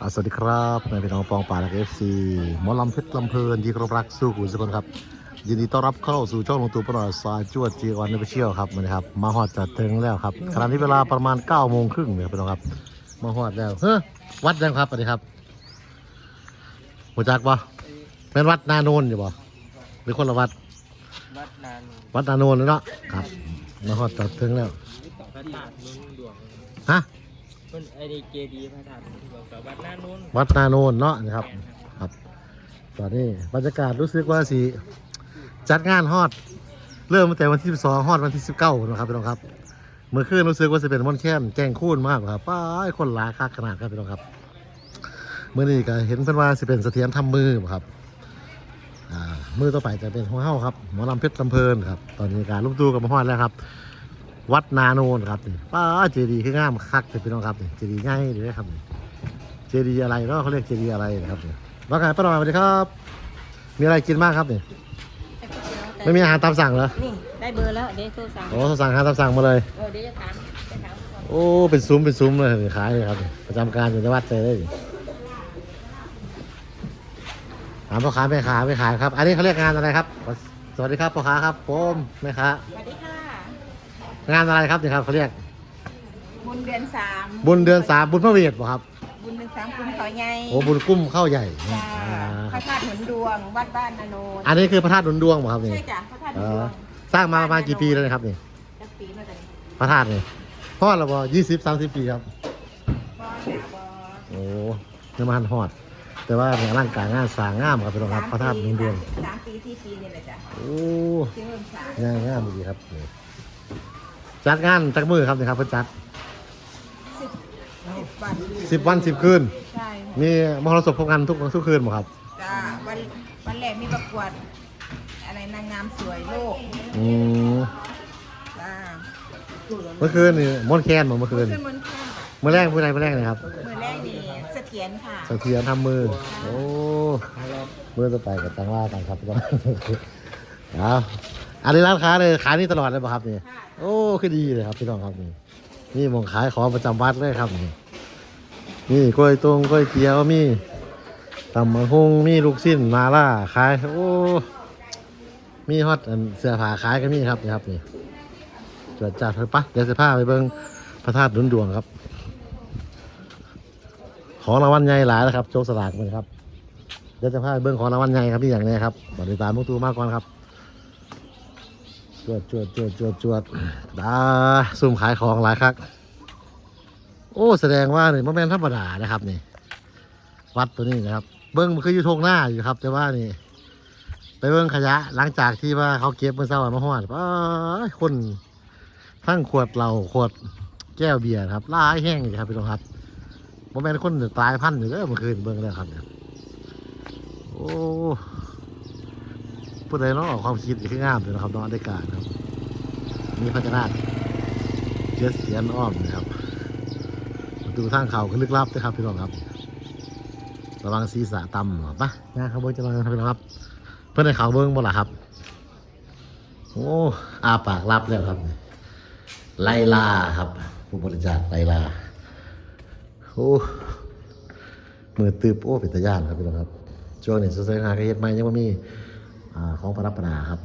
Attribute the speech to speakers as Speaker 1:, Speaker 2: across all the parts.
Speaker 1: อ่าสวัสดีครับนายพี่น้องปองป่าและเอฟซีหมอลำเพชรลำเพลินที่เคารพรักสู้กุศลคนครับยินดีต้อนรับเข้าสู่ช่องลงตูปนอยสายจวดจีวันในเชียลครับมันครับ มาฮอดจัดถึงแล้วครับขณะนี้เวลาประมาณ9ก้าโมงครึ่งเนี่ยพี่น้องครับ มาฮอดแล้วเฮ้อวัดยังครับสวัสดีครับหัวจักปะเป็นวัดนาโนนอยู่ปะหรือคนละวัด
Speaker 2: วัดนาน
Speaker 1: วัดนาโนนเลยเนาะครับ มาฮอดจัดถึงแล้ว
Speaker 2: พระธาตุนุ่งดวง
Speaker 1: ฮะ
Speaker 2: เพิ่นไอดีเจดีพระธาตุนุ่งดวงกับวัดนานุ่น
Speaker 1: วัดนาโนนเนาะนะครับ ครับ ตอนนี้บรรยากาศรู้สึกว่าสีจัดงานฮอด เริ่มตั้งแต่วันที่12ฮอดวันที่19นะครับพี่น้องครับ เมื่อคืนรู้สึกว่าจะเป็นมอนแค้นแกล้งคูนมากครับป้ายคนหลาคักขนาดครับพี่น้องครับ เมื่อนี้ก็เห็นเพิ่นว่าสิเป็นเสถียรทำมือบ่ครับอ่ามือต่อไปจะเป็นของเฮาครับหมอลำเพชรลำเพลินครับ ตอนนี้การลุกดูกับมาฮอดแล้วครับ วัดนาโนนครับนี่ป้าเจดีย์คืองามคักเลยพี่น้องครับนี่เจดีย์ง่ายดีเลยครับนี่เจดีย์อะไรเนาะเขาเรียกเจดีย์อะไรนะครับเนี่ยว่าไงป้าหน่อยสวัสดีครับ มีอะไรกินบ้างครับเนี่ยไม่มีอาหารตามสั่งเหรอ
Speaker 3: นี่ได้เบอร์แล้วเดี๋ยวโทรสั่ง
Speaker 1: โอ้สั่งอาหารตามสั่งมาเลย
Speaker 3: เออเดี๋ยวจะถามจะถามก่อน
Speaker 1: โอ้เป็นซุ้มเป็นซุ้มเลยขายเลยครับประจำการอยู่ในวัดเลยเลยถามพ่อค้าแม่ค้าไม่ขายครับ อันนี้เขาเรียกงานอะไรครับ สวัสดีครับพ่อค้าครับผมแม่ค้า
Speaker 3: สวัสดีค่ะ
Speaker 1: งานอะไรครับเนี่ยครับเขาเรียก
Speaker 3: บุญเดือนสาม
Speaker 1: บุญเดือนสามบุญพระเวทบ่ครับ
Speaker 3: บุญเดือนสามคุณเขาใหญ่
Speaker 1: โอ้บุญกุ้มเข้าใหญ่
Speaker 3: จ้า
Speaker 1: อ่า
Speaker 3: พระธาตุหนุนดวง วัดบ้านนาโนน
Speaker 1: อันนี้คือพระธาตุหนุนดวงบ่ครับนี่
Speaker 3: ใช่จ้ะพระธาตุห
Speaker 1: เอ
Speaker 3: นุนด
Speaker 1: อ
Speaker 3: วง
Speaker 1: สร้างมาประมาณกี่ปีแล้วนะครับนี่
Speaker 3: จักปีมาจาก
Speaker 1: พระธาตุนี่เพราะว่าเราบอกยี่สิบสามสิบปีครับ
Speaker 3: บอหนาบอ
Speaker 1: โอ้น้ำมันหอด แต่ว่าในร่างกายงานสร้างงามครับพี่น้องครับพระธาตุหนุนดวง
Speaker 3: สามปีสี่ปีนี่แหละจ้ะ
Speaker 1: โอ้
Speaker 3: ที่เริ่มสร้าง
Speaker 1: งานงามดีครับนี่ จัดงานจักมือครับนี่ครับเพิ่นจัด
Speaker 3: สิบสิบวัน
Speaker 1: สิบวันสิบคืน
Speaker 3: ใช่
Speaker 1: มีมหรสพพบกันทุกทุกคืนบ่ครับ
Speaker 3: จ้าวันวันแรกมีประกวด อะไรนางงามสวยโลก
Speaker 1: อืม
Speaker 3: จ้า
Speaker 1: เมื่อคืนนี่มอนแคนบ่เมื่อคืน
Speaker 3: ขึ้นบนแค่
Speaker 1: เมื่อแรกเมื่อไรเมื่อแรกเลยครับ
Speaker 3: มือแรกนี่เสถียรค่ะ
Speaker 1: เสถียรทำมือ โอ้ เมื่อจะไปกับตังว่ากันครับพี่น้อง เอา อันนี้ร้านค้าเลยขายนี่ตลอดเลยป่ะครับนี่
Speaker 3: ค่ะ
Speaker 1: โอ้คือดีเลยครับพี่น้องครับนี่นี่หมองขายของประจำวัดเลยครับนี่นี่กล้วยตรงกล้วยเกี๊ยวมีตำมะฮุงมีลูกชิ้นมาล่าขายโอ้มีฮอตอันเสื้อผ้าขายก็มีครับนี่ครับนี่จวดจัดไปปะเดี๋ยวเสื้อผ้าไปเบิ้งพระธาตุหนุนดวงครับ ของรางวัลใหญ่หลายแล้วครับโจกสลากมันครับเดี๋ยวจะพาไปเบิ้งของรางวัลใหญ่ครับที่อย่างนี้ครับบริตามมุกตูมากก่อนครับ จวดจวดจวดจวดจวดดาซุ่มขายของหลายครับโอ้แสดงว่านี่มันเป็นธรรมดานะครับนี่ วัดตัวนี้นะครับ เบิ้งมันคืออยู่ทงหน้าอยู่ครับ แต่ว่านี่ ไปเบิ้งขยะหลังจากที่ว่าเขาเก็บเมื่อเช้ามาหอดป้าคนทั้งขวดเหล้าขวดแก้วเบียร์ครับลายแห้งอยู่ครับพี่น้องครับมันเป็นคนตายพันอยู่เด้อเมื่อคืนเบิ้งเลยครับเนี่ยโอ้ ผู้ใดเนาะความคิดที่งามเลยนะครับน้องได้การครับมีพระนาเจ็ดเสียนอ้อมนะครับประตูทางเขาคือลึกลับนะครับพี่น้องครับ ระวังศีรษะต่ำหรอปะงานขบวนจะระวังครับพี่น้องครับ เพื่อนในเขาเบิ้งบ่ล่ะครับ โอ้อาปากรับแล้วครับ ไลลาครับ ผู้บริจาคไลลาโอ้มือตืบโอ้เป็นตาย่านครับพี่น้องครับช่วงนี้สุดท้ายงาก็เฮ็ดใหม่ยังไม่มี ของพระรับประดาครับ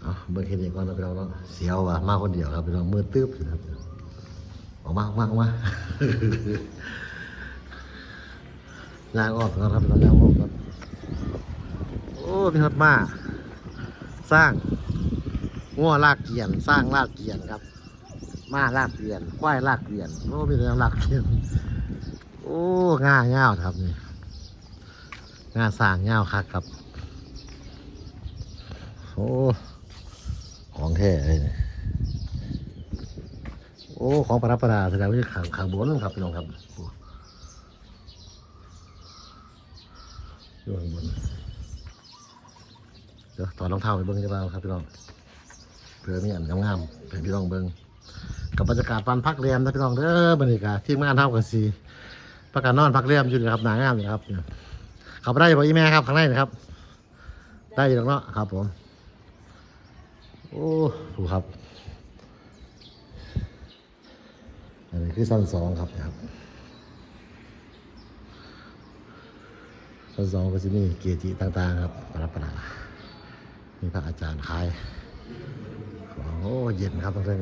Speaker 1: เอาเบอเครดิตก่อนนะพี่น้องเนาะเสียวว่ะมาคนเดียวครับพี่น้องมือตื้บอยู่ครับออกมาออกมาออกมายางออกก่อนครับพี่น้องยางออกครับโอ้พี่ฮอดมาสร้างง้อลากเกียนสร้างลากเกียนครับ มาลากเกียนควายลากเกียนโอ้มีแต่ลากเกียนโอ้ง่าเง่าครับนี่ง่าสร้างเง่าคักครับ โอ้ของแท้เลยเนี่ยโอ้ของประดับประดาแสดงว่าขังขังบนครับพี่น้องครับอยู่ข้างบนเดี๋ยวถอดรองเท้าไปเบิ้งจะบ้างครับพี่น้องเพื่อมีอันงามๆเป็นพี่น้องเบิ้งกับบรรยากาศปันพักเรียมนะพี่น้องเด้อบรรยากาศที่งานเท่ากันสีประกาศนอนพักเรียมอยู่นะครับหนางามเลยครับเนี่ยเขาไปได้บ่อีแม่ครับข้างในนะครับ ได้อยู่แล้วเนาะครับผม โอ้ดูครับ อันนี้คือสั้นสองครับนะครับ สั้นสองก็จะมีเกียรติต่างๆครับปลาปลามีพระอาจารย์ขาย โอ้เย็นครับทั้งเรื่อ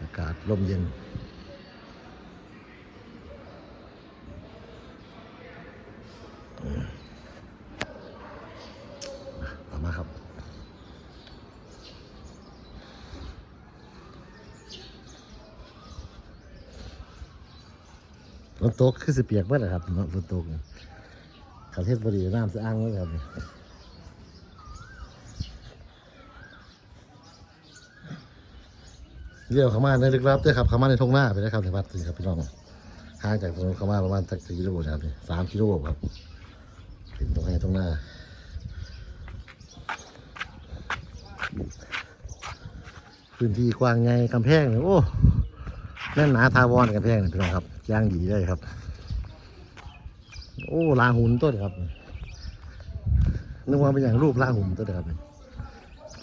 Speaker 1: อากาศร่มเย็น ฝนตกคือสิเปียกเมื่อไรครับเนาะฝนตกขับเทศบดีน้ำสะอ้างเมื่อครับเลี้ยวเข้ามาในลึกลับด้วยครับเข้ามาในทงหน้าไปนะครับในวัดนี่ครับพี่น้องห่างจากตรงเข้ามาประมาณสักกี่กิโลนะครับสามกิโลครับถึงตรงไหนตรงหน้าพื้นที่กว้างไงกำแพงเนี่ยโอ้ แน่นหนาทาวอนกันแพงนะพี่น้องครับย่างดีเลยครับ โอ้ลาหุนต้นครับนึกว่าเป็นอย่างรูปลาหุนต้นครับ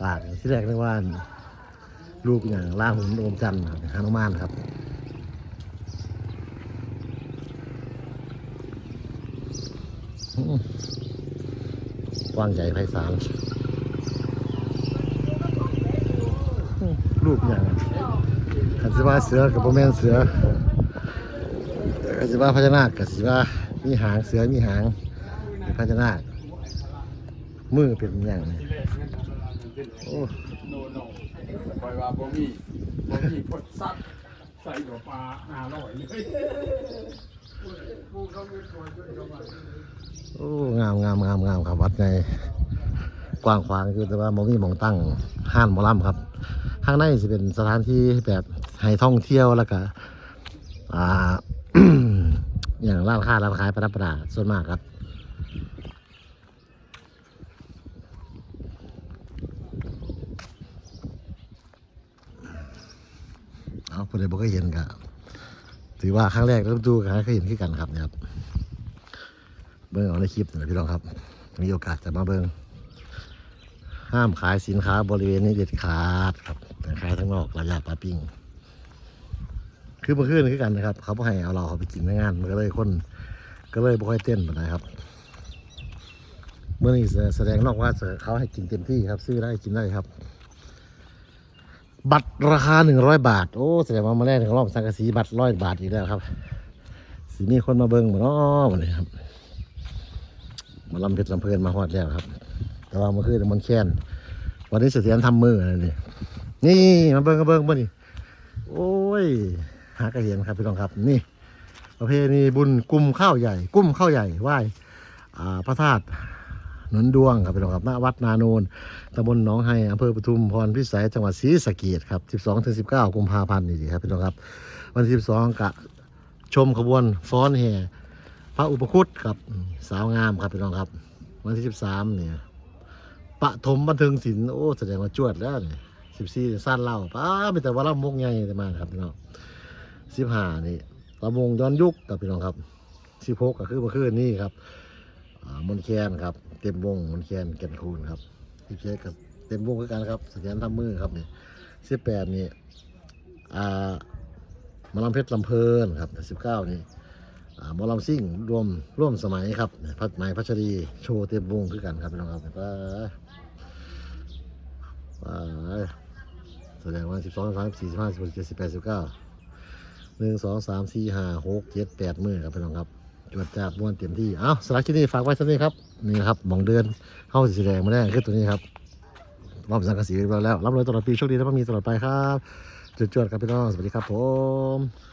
Speaker 1: ปากที่แรกนึกว่ารูปอย่างลาหุนโอมจันทร์ฮานุมานครับกว้างใหญ่ไพศาลรูปอย่าง กันสิว่าเสือกับโมแมนเสือกันสิว่าพญานาคกับสิว่ามีหางเสือมีหางมีพญานาคมือเป็นอย่างนี้โอ้
Speaker 4: โนโนคอยว่าบ่มีบ่มีพดซัดใส่หัวปลาหาร้อยเลยผู้เขาไม่ช่วยช่วยเขามา
Speaker 1: โอ้งามงามงามงามครับวัดในกว้างขวางคือแต่ว่าโมมีหมองตั้งห้านหมอลำครับ ข้างในจะเป็นสถานที่แบบให้ท่องเที่ยวแล้วก็อ่าอย่างร้านค้าร้านขายประดับประดาส่วนมากครับเอาคนใดบอกก็เห็นก็ถือว่าครั้งแรกเริ่มดูครั้งแรกก็เห็นขึ้นกันครับเนี่ยครับ เบิ้งเอาในคลิปนะพี่น้องครับ มีโอกาสจะมาเบิ้ง ห้ามขายสินค้าบริเวณนี้เด็ดขาดครับแต่ขายทั้งนอกระยะปลาปิ้งคือเมื่อคืนคือกันนะครับ เขาให้เอาเราเขาไปกินในงานมันก็เลยคนก็เลยบ่ค่อยเต้นปนใดครับ เมื่อนี้แสดงนอกว่าเขาให้กินเต็มที่ครับ ซื้อได้กินได้ครับ บัตรราคาหนึ่งร้อยบาท โอ้แสดงว่ามาแรกถึงรอบสังกะสีบัตรร้อยบาทอีกแล้วครับสีมีคนมาเบิ้งเหมือนอ้อวันนี้ครับมาลำเพชรลำเพลินมาฮอดแล้วครับ แต่ว่ามื่คืนมันแค้นวันนี้เสถียรทำมืออะไรนี่นี่มาเบิ้งก็เบิ้งบ่นี่โอ้ยหากระเห็นครับพี่น้องครับนี่ ประเพณีบุญกุ้มข้าวใหญ่ กุ้มข้าวใหญ่ไหว้พระธาตุหนุนดวงครับพี่น้องครับณวัดนาโนนตำบลหนองไฮอำเภอปทุมพรพิสัยจังหวัดศรีสะเกษครับ 12ถึง19กุมภาพันธ์นี่ดีครับพี่น้องครับ วันที่12กะชมขบวนฟ้อนแห่พระอุปคุตครับสาวงามครับพี่น้องครับ วันที่ 13เนี่ย ปฐมบันเทิงศิลป์โอ้แสดงว่าจวดแล้วเนี่ย14สั้นเล่าป้ามีแต่ว่าลำมกใหญ่แต่มาครับพี่น้อง15นี่ลำวงย้อนยุคกับพี่น้องครับ16ก็คือเมื่อคืนนี่ครับอ่ามนแคนครับ เต็มวงมนแคนแก่นคูนครับที่เช็ดกับเต็มวงคือกันครับสแกนทำมือครับนี่18นี่อ่ามาลำเพชรลำเพลินครับ19นี่อ่า หมอลำซิ่งรวมร่วมสมัยครับพัดไม้พัชรีโชว์เต็มวงคือกันครับพี่น้องครับไปไปแสดงว่าสิบสองสามสี่สิบห้าสิบหกเจ็ดสิบแปดสิบเก้าหนึ่งสองสามสี่ห้าหกเจ็ดแปดมือครับพี่น้องครับจวดจัดม้วนเต็มที่เอาสาระที่นี่ฝากไว้สักนี้ครับนี่นะครับหมองเดินเข้าสีแดงมาได้คือตัวนี้ครับรอบสังกะสีเรียบร้อยแล้วรับเลยตลอดปีโชคดีและมีตลอดไปครับจุดจวดๆครับพี่น้องสวัสดีครับผม